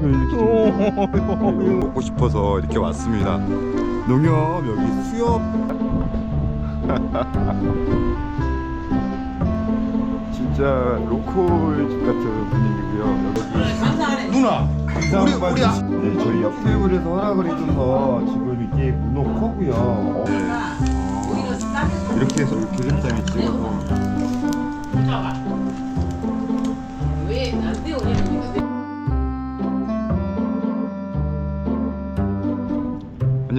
이렇게 좀 먹고 싶어서 이렇게 왔습니다. 농협 여기 수협 진짜 로컬 집 같은 분위기고요. 여기 누나 우리 우리 아- 네, 저희 옆 테이블에서 허락을 해줘서 지금 이게 문어커고요. 어, 어, 이렇게 해서 이렇게 기름장에 찍어서 왜 안 돼요?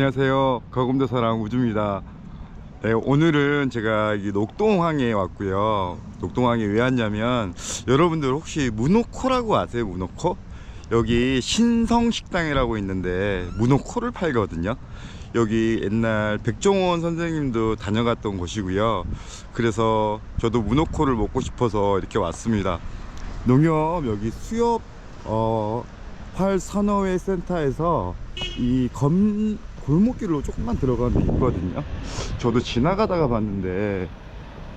안녕하세요. 거금도 사랑 우주입니다. 네, 오늘은 제가 이 녹동항에 왔고요. 녹동항에 왜 왔냐면 여러분들 혹시 문어코라고 아세요? 문어코? 여기 신성식당이라고 있는데 문어코를 팔거든요. 여기 옛날 백종원 선생님도 다녀갔던 곳이고요. 그래서 저도 문어코를 먹고 싶어서 이렇게 왔습니다. 농협 여기 수협 어, 활산업회 센터에서 이 검 골목길로 조금만 들어가면 있거든요. 저도 지나가다가 봤는데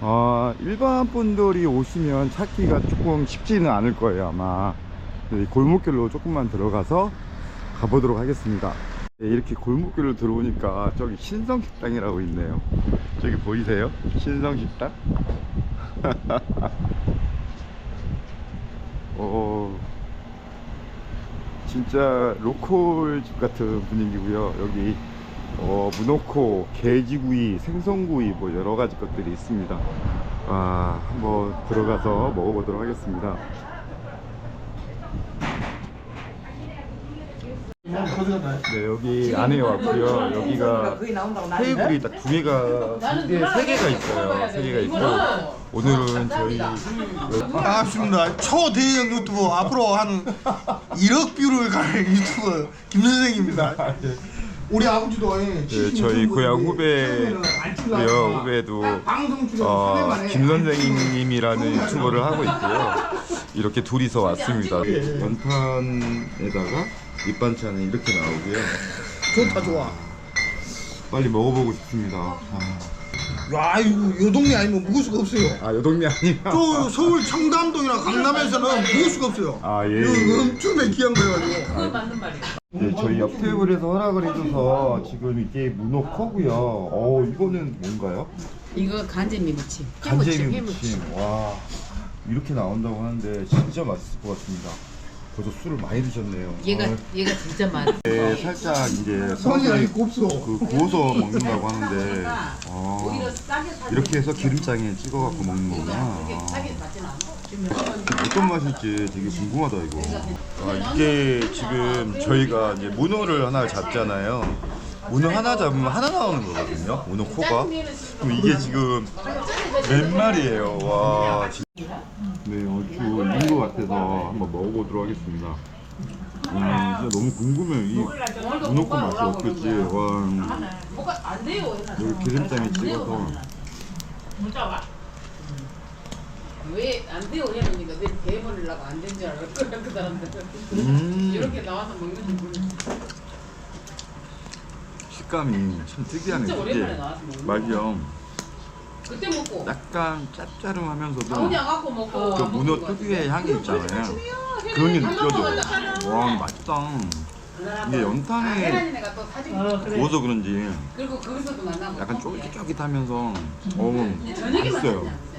아, 일반 분들이 오시면 찾기가 조금 쉽지는 않을 거예요 아마. 이 골목길로 조금만 들어가서 가보도록 하겠습니다. 네, 이렇게 골목길로 들어오니까 저기 신성식당이라고 있네요. 저기 보이세요? 신성식당? 어, 진짜 로컬 집 같은 분위기고요. 여기 어, 문어코, 게지구이, 생선구이 뭐 여러 가지 것들이 있습니다. 아, 한번 들어가서 먹어보도록 하겠습니다. 네, 여기 안에 왔고요. 여기가 테이블이 딱 두 개가 두 개, 세 개가 있어요. 세 개가 있고 오늘은 저희 반갑습니다 초대형 유튜버 앞으로 한 1억 뷰를 갈 유튜버 김선생입니다 우리 아버지도 예, 네, 저희 고향 후배고요. 후배도 방송 출연 어, 3회 만에 김 선생님이라는 유튜버를 하고 있고요. 이렇게 둘이서 왔습니다. 연탄에다가 밑반찬이 이렇게 나오고요. 좋다 좋아 빨리 먹어보고 싶습니다. 아, 야 이거 요 동네 아니면 묵을 수가 없어요 아, 요 동네 아니야? 저 서울 청담동이나 강남에서는 묵을 수가 없어요 아, 예. 이거 엄청나게 귀한 거여가지고 그거 맞는 말이야. 네, 저희 옆 테이블에서 허락을 해줘서 지금 이게 문어 커고요. 어, 이거는 뭔가요? 이거 간제미 무침. 간제미 무침. 와, 이렇게 나온다고 하는데 진짜 맛있을 것 같습니다. 벌써 술을 많이 드셨네요. 얘가 어, 얘가 진짜 많아. 네, 살짝 이제 소스를 곱소 그 구워서 먹는다고 하는데 어, 이렇게 해서 기름장에 찍어 갖고 먹는 거구나. 아, 어떤 맛일지 되게 궁금하다 이거. 아, 이게 지금 저희가 이제 문어를 하나 잡잖아요. 문어 하나 잡으면 하나 나오는 거거든요. 문어 코가. 그럼 이게 지금 몇 마리예요? 와. 진- 네, 얼추 익은 것 같아서 한번 먹어보도록 하겠습니다. 와, 진짜 너무 궁금해요. 이 문어 코 맛이 어떨지. 와. 여기 기름장에 찍어서. 왜안 돼요? 이러니까 내 대버리려고 안 된 줄 알았어. 그 사람들. 음. 이렇게 나와서 먹는 줄 몰라. 식감이 참 특이하네. 진짜 오랜만에 나와서 먹는 맛이요. 그때 먹고 약간 짭짤하면서도 아무리 안 갖고 먹고 그 안 문어 특유의 향이 있잖아요. 그런 게 느껴져. 와, 맛있다. 이게 연탄에 내가 또 사진 구워서 그런지 그리고 거기서도 만나고 약간 쫄깃쫄깃하면서 어우 저녁에 맛있어요. 만나냐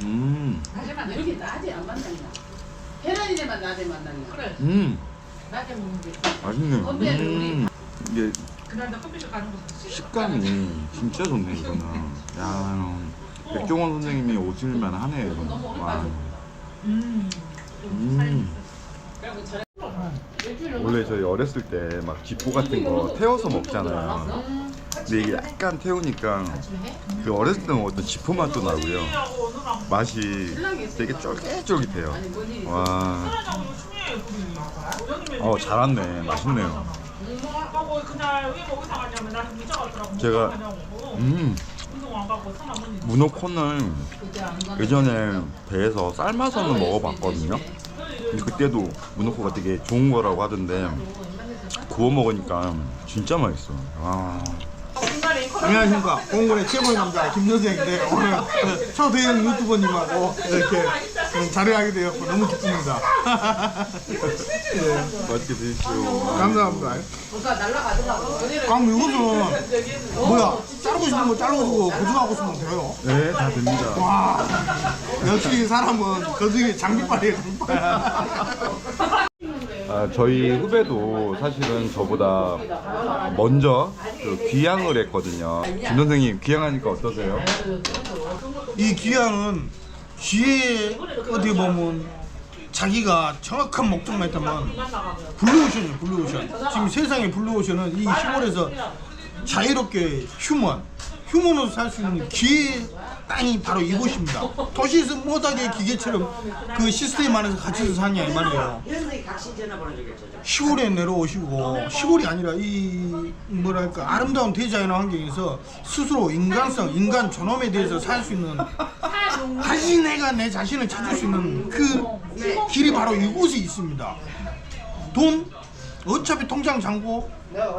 음, 이렇게 낮에 안 만나냐 계란이네만 낮에 만나냐 그래. 음, 낮에 먹는 게 맛있네. 건배를 음, 이게 그날 나 커피숍 가는 거 식감이 진짜 좋네 이거는. 야, 백종원 선생님이 오실만 하네 이거는. 와. 음. 그리고 저녁 원래 저희 어렸을 때막 지포 같은 거 태워서 먹잖아요. 근데 이게 약간 태우니까 그 어렸을 때 먹었던 지포 맛도 나고요. 맛이 되게 쫄깃쫄깃해요. 와, 어 잘았네, 맛있네요. 제가. 음 문어코는 예전에 배에서 삶아서는 먹어봤거든요. 근데 그때도 문어코가 되게 좋은 거라고 하던데 구워 먹으니까 진짜 맛있어. 아. 안녕하십니까 공군의 최고의 남자 김선생인데 오늘 그 초대형 유튜버님하고 이렇게 자리하게 되었고 너무 기쁩니다. 맛있게 드십시오. 감사합니다. 아, 이것은 뭐야? 자르고 싶은 거 자르고 고정하고 싶으면 돼요. 네, 다 됩니다. 와, 역시 사람은 거중에 장비빨이에요, 장비빨. 아, 저희 후배도 사실은 저보다 먼저 그 귀향을 했거든요. 김 선생님 귀향하니까 어떠세요? 이 기왕은 뒤에 어떻게 보면 자기가 정확한 목적만 있다면 블루오션이에요 블루오션 지금 세상의 블루오션은 이 시골에서 자유롭게 휴먼 휴먼으로 살 수 있는 기회 땅이 바로 이곳입니다. 도시에서 못하게 기계처럼 그 시스템 안에서 갇혀서 사냐 이 말이에요 시골에 내려오시고 시골이 아니라 이 뭐랄까 아름다운 대자연 환경에서 스스로 인간성 인간 존엄에 대해서 살 수 있는 다시 내가 내 자신을 찾을 수 있는 그 길이 바로 이곳에 있습니다. 돈 어차피 통장 잔고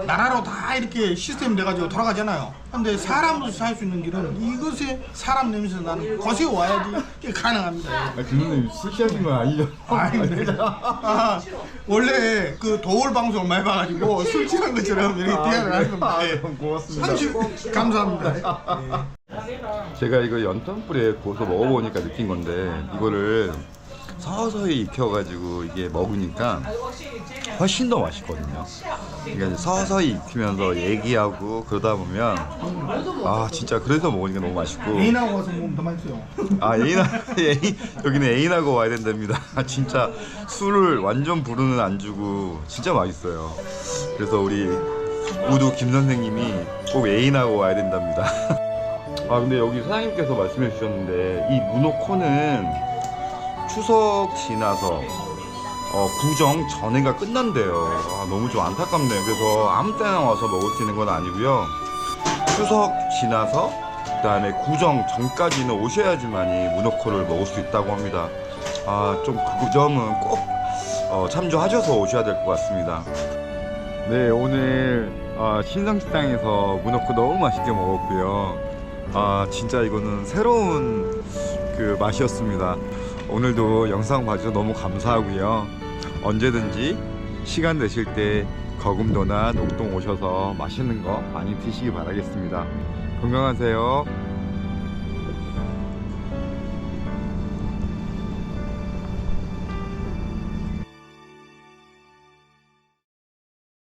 나라로 다 이렇게 시스템 돼가지고 돌아가잖아요. 근데 사람으로서 살수 있는 길은 이것에 사람 냄새 나는 곳에 와야지 이게 가능합니다. 아, 김 선생님 술 취하신 건 아니죠? 네. 아, 원래 그 도울 방송을 많이 봐가지고 술 취한 것처럼 이렇게 대화를 하는 아, 건데 너무 고맙습니다. 30 감사합니다. 제가 이거 연탄불에 구워서 먹어보니까 느낀 건데 이거를 서서히 익혀가지고 이게 먹으니까 훨씬 더 맛있거든요. 이제 서서히 익히면서 얘기하고 그러다 보면 아 진짜 그래서 먹으니까 너무 맛있고 애인하고 와서 먹으면 더 맛있어요. 아 애인 애인 여기는 애인하고 와야 된답니다. 진짜 술을 완전 부르는 안주고 진짜 맛있어요. 그래서 우리 우두 김 선생님이 꼭 애인하고 와야 된답니다. 아 근데 여기 사장님께서 말씀해 주셨는데 이 문어코는 추석 지나서 어, 구정 전에가 끝난대요. 아, 너무 좀 안타깝네요. 그래서 아무 때나 와서 먹을 수 있는 건 아니고요. 추석 지나서 그다음에 구정 전까지는 오셔야지만이 문어코를 먹을 수 있다고 합니다. 아, 좀 그 점은 꼭 어, 참조하셔서 오셔야 될 것 같습니다. 네, 오늘 어, 신성식당에서 문어코 너무 맛있게 먹었고요. 아, 진짜 이거는 새로운 그 맛이었습니다. 오늘도 영상 봐주셔서 너무 감사하고요. 언제든지 시간 되실 때 거금도나 녹동 오셔서 맛있는 거 많이 드시기 바라겠습니다. 건강하세요.